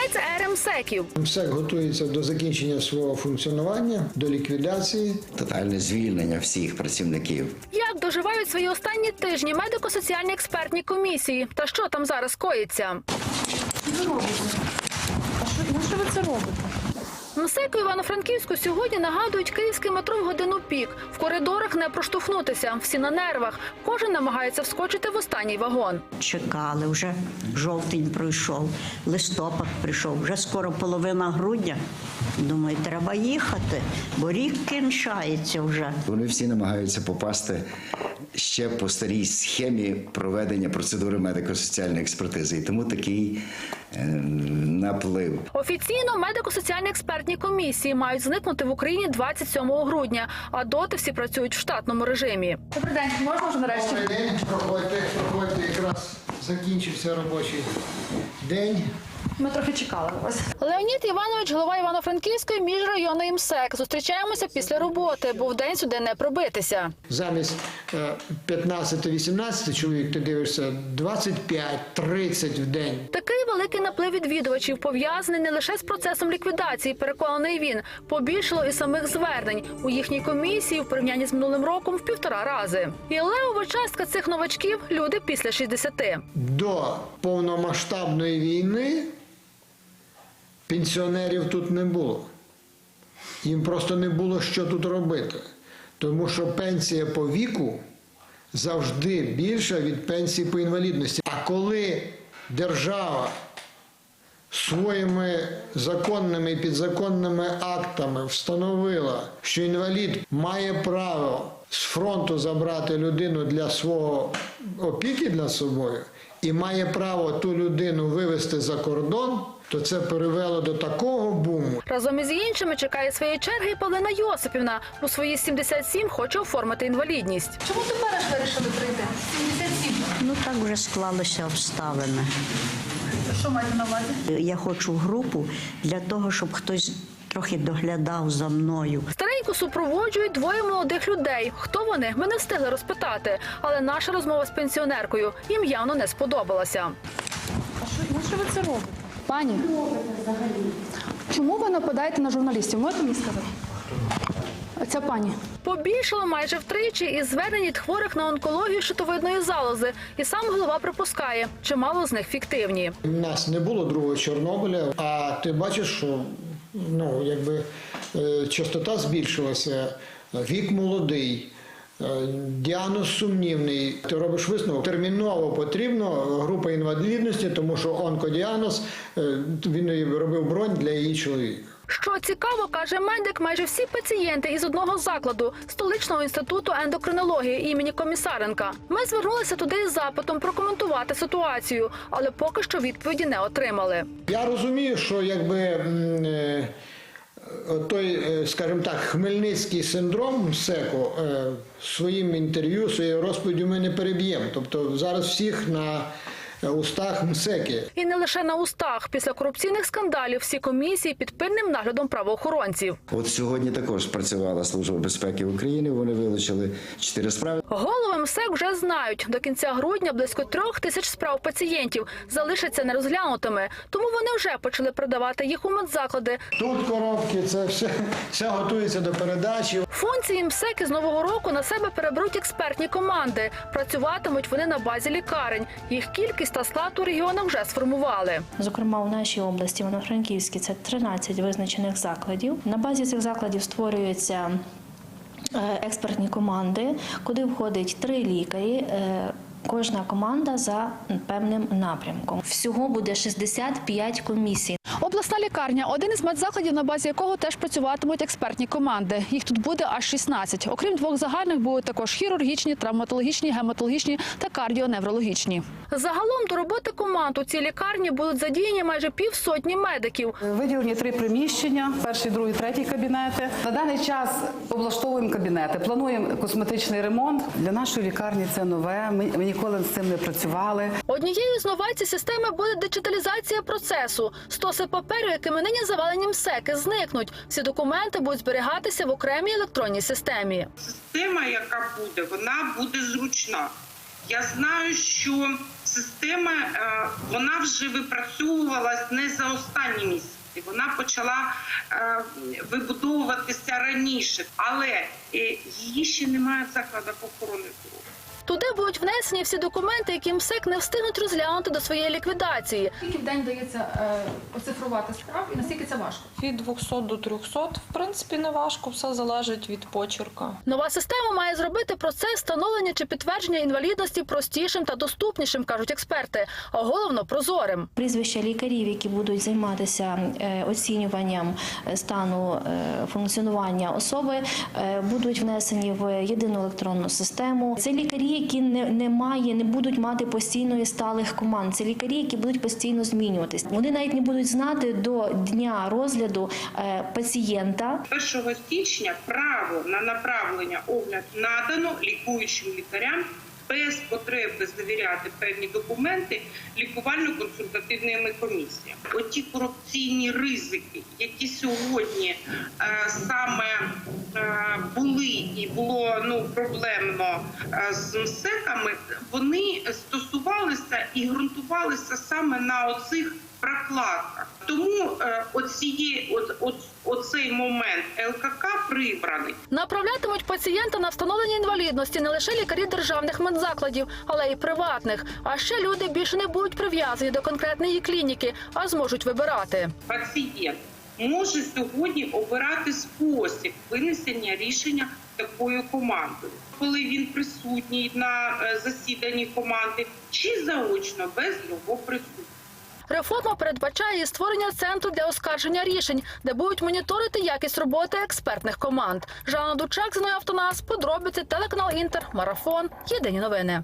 кінець ери МСЕКів. МСЕК готується до закінчення свого функціонування, до ліквідації. Тотальне звільнення всіх працівників. Як доживають свої останні тижні медико-соціальні експертні комісії? Та що там зараз коїться? На що ви це робите? МСЕКу Івано-Франківську сьогодні нагадують київське метро в годину пік. В коридорах не проштовхнутися, всі на нервах. Кожен намагається вскочити в останній вагон. чекали. Вже жовтень пройшов, листопад прийшов, вже скоро половина грудня. Думаю, треба їхати, бо рік кінчається вже. Вони всі намагаються попасти ще по старій схемі проведення процедури медико-соціальної експертизи. І тому такий наплив. Офіційно медико-соціальні експертні комісії мають зникнути в Україні 27 грудня, а доти всі працюють в штатному режимі. Добрий день, можна вже нарешті? Добрий день, проходьте, проходьте, якраз закінчився робочий день. Ми трохи чекали на вас. Леонід Іванович, голова Івано-Франківської міжрайонної МСЕК. Зустрічаємося після роботи, бо вдень сюди не пробитися. Замість е, 15-18 чоловік ти дивишся 25-30 в день. Такий великий наплив відвідувачів пов'язаний не лише з процесом ліквідації, переконаний він. Побільшало і самих звернень у їхній комісії в порівнянні з минулим роком в півтора рази. І левова частка цих новачків люди після 60. До повномасштабної війни пенсіонерів тут не було. Їм просто не було що тут робити. Тому що пенсія по віку завжди більша від пенсії по інвалідності. А коли держава своїми законними і підзаконними актами встановила, що інвалід має право з фронту забрати людину для свого опіки для собою і має право ту людину вивезти за кордон, то це привело до такого буму, Разом із іншими чекає своєї черги і Павлина Йосипівна. У свої 77 хоче оформити інвалідність. Чому тепер вирішили прийти? 77. Ну так вже склалися обставини. Що маєте на увазі? Я хочу групу для того, щоб хтось трохи доглядав за мною. Стареньку супроводжують двоє молодих людей. Хто вони? Ми не встигли розпитати. Але наша розмова з пенсіонеркою їм явно не сподобалася. А що, що ви це робите? Пані, чому ви нападаєте на журналістів? Можете мені сказати? Ця пані. Побільшало майже втричі і зведені від хворих на онкологію щитовидної залози. І сам голова припускає, чимало з них фіктивні. У нас не було другого Чорнобиля, а ти бачиш, що ну, якби, е, частота збільшилася, вік молодий. Е, Діагноз сумнівний. Ти робиш висновок. Терміново потрібно група інвалідності, тому що онкодіагноз е, він робив бронь для її чоловіка. Що цікаво, каже медик, майже всі пацієнти із одного закладу столичного інституту ендокринології імені Комісаренка. Ми звернулися туди із запитом прокоментувати ситуацію, але поки що відповіді не отримали. Я розумію, що якби е, той, е, скажімо так, хмельницький синдром СЕКО е, своїм інтерв'ю, своєю розповіддю ми не переб'ємо. Тобто зараз всіх на е, устах МСЕКи. І не лише на устах. Після корупційних скандалів всі комісії під пильним наглядом правоохоронців. От сьогодні також працювала Служба безпеки України. Вони вилучили чотири справи. Голови МСЕК вже знають, до кінця грудня близько трьох тисяч справ пацієнтів залишаться нерозглянутими, тому вони вже почали продавати їх у медзаклади. Тут коробки, це все, все готується до передачі. Функції МСЕК із нового року на себе переберуть експертні команди. Працюватимуть вони на базі лікарень. Їх кількість та склад у регіонах вже сформували. Зокрема, у нашій області, Івано-Франківській, це 13 визначених закладів. На базі цих закладів створюються е, експертні команди, куди входить три лікарі. е, Кожна команда за певним напрямком. Всього буде 65 комісій. Обласна лікарня один із медзакладів, на базі якого теж працюватимуть експертні команди. Їх тут буде аж 16. Окрім двох загальних, будуть також хірургічні, травматологічні, гематологічні та кардіоневрологічні. Загалом до роботи команд у цій лікарні будуть задіяні майже півсотні медиків. Виділені три приміщення: перший, другий, третій кабінети. На даний час облаштовуємо кабінети. Плануємо косметичний ремонт. Для нашої лікарні це нове. Ми, ми ніколи з цим не працювали. Однією з новацій системи буде диджиталізація процесу. Стоси паперу, якими нині завалені МСЕКи, зникнуть. Всі документи будуть зберігатися в окремій електронній системі. система, яка буде, вона буде зручна. Я знаю, що система е, вона вже випрацьовувалась не за останні місяці. Вона почала е, вибудовуватися раніше, але е, її ще немає в закладах охорони здоров'я. Туди будуть внесені всі документи, які МСЕК не встигнуть розглянути до своєї ліквідації. Скільки в день дається е, оцифрувати справ і наскільки це важко? Від 200 до 300, в принципі, не важко, все залежить від почерка. Нова система має зробити процес встановлення чи підтвердження інвалідності простішим та доступнішим, кажуть експерти, а головно прозорим. Прізвища лікарів, які будуть займатися е, оцінюванням е, стану функціонування особи, будуть внесені в єдину електронну систему. Це лікарі, які не, не має, не будуть мати постійної сталих команд. Це лікарі, які будуть постійно змінюватись. Вони навіть не будуть знати до дня розгляду е, пацієнта, 1 січня право на направлення огляд надано лікуючим лікарям без потреби завіряти певні документи лікувально-консультативними комісіями. Оті корупційні ризики, які сьогодні е, саме е, були і було ну проблемно е, з МСЕКами, вони стосувалися і ґрунтувалися саме на оцих прокладках. Тому е, оціє, от, от, оцей момент ЛКК прибраний. Направлятимуть пацієнта на встановлення інвалідності не лише лікарі державних медзакладів, але й приватних. А ще люди більше не будуть прив'язані до конкретної клініки, а зможуть вибирати. Пацієнт може сьогодні обирати спосіб винесення рішення такою командою, коли він присутній на е, засіданні команди, чи заочно без його присутності. Реформа передбачає створення центру для оскарження рішень, де будуть моніторити якість роботи експертних команд. Жанна Дучак, Зіною Автонас, подробиці, телеканал Інтер, Марафон. Єдині новини.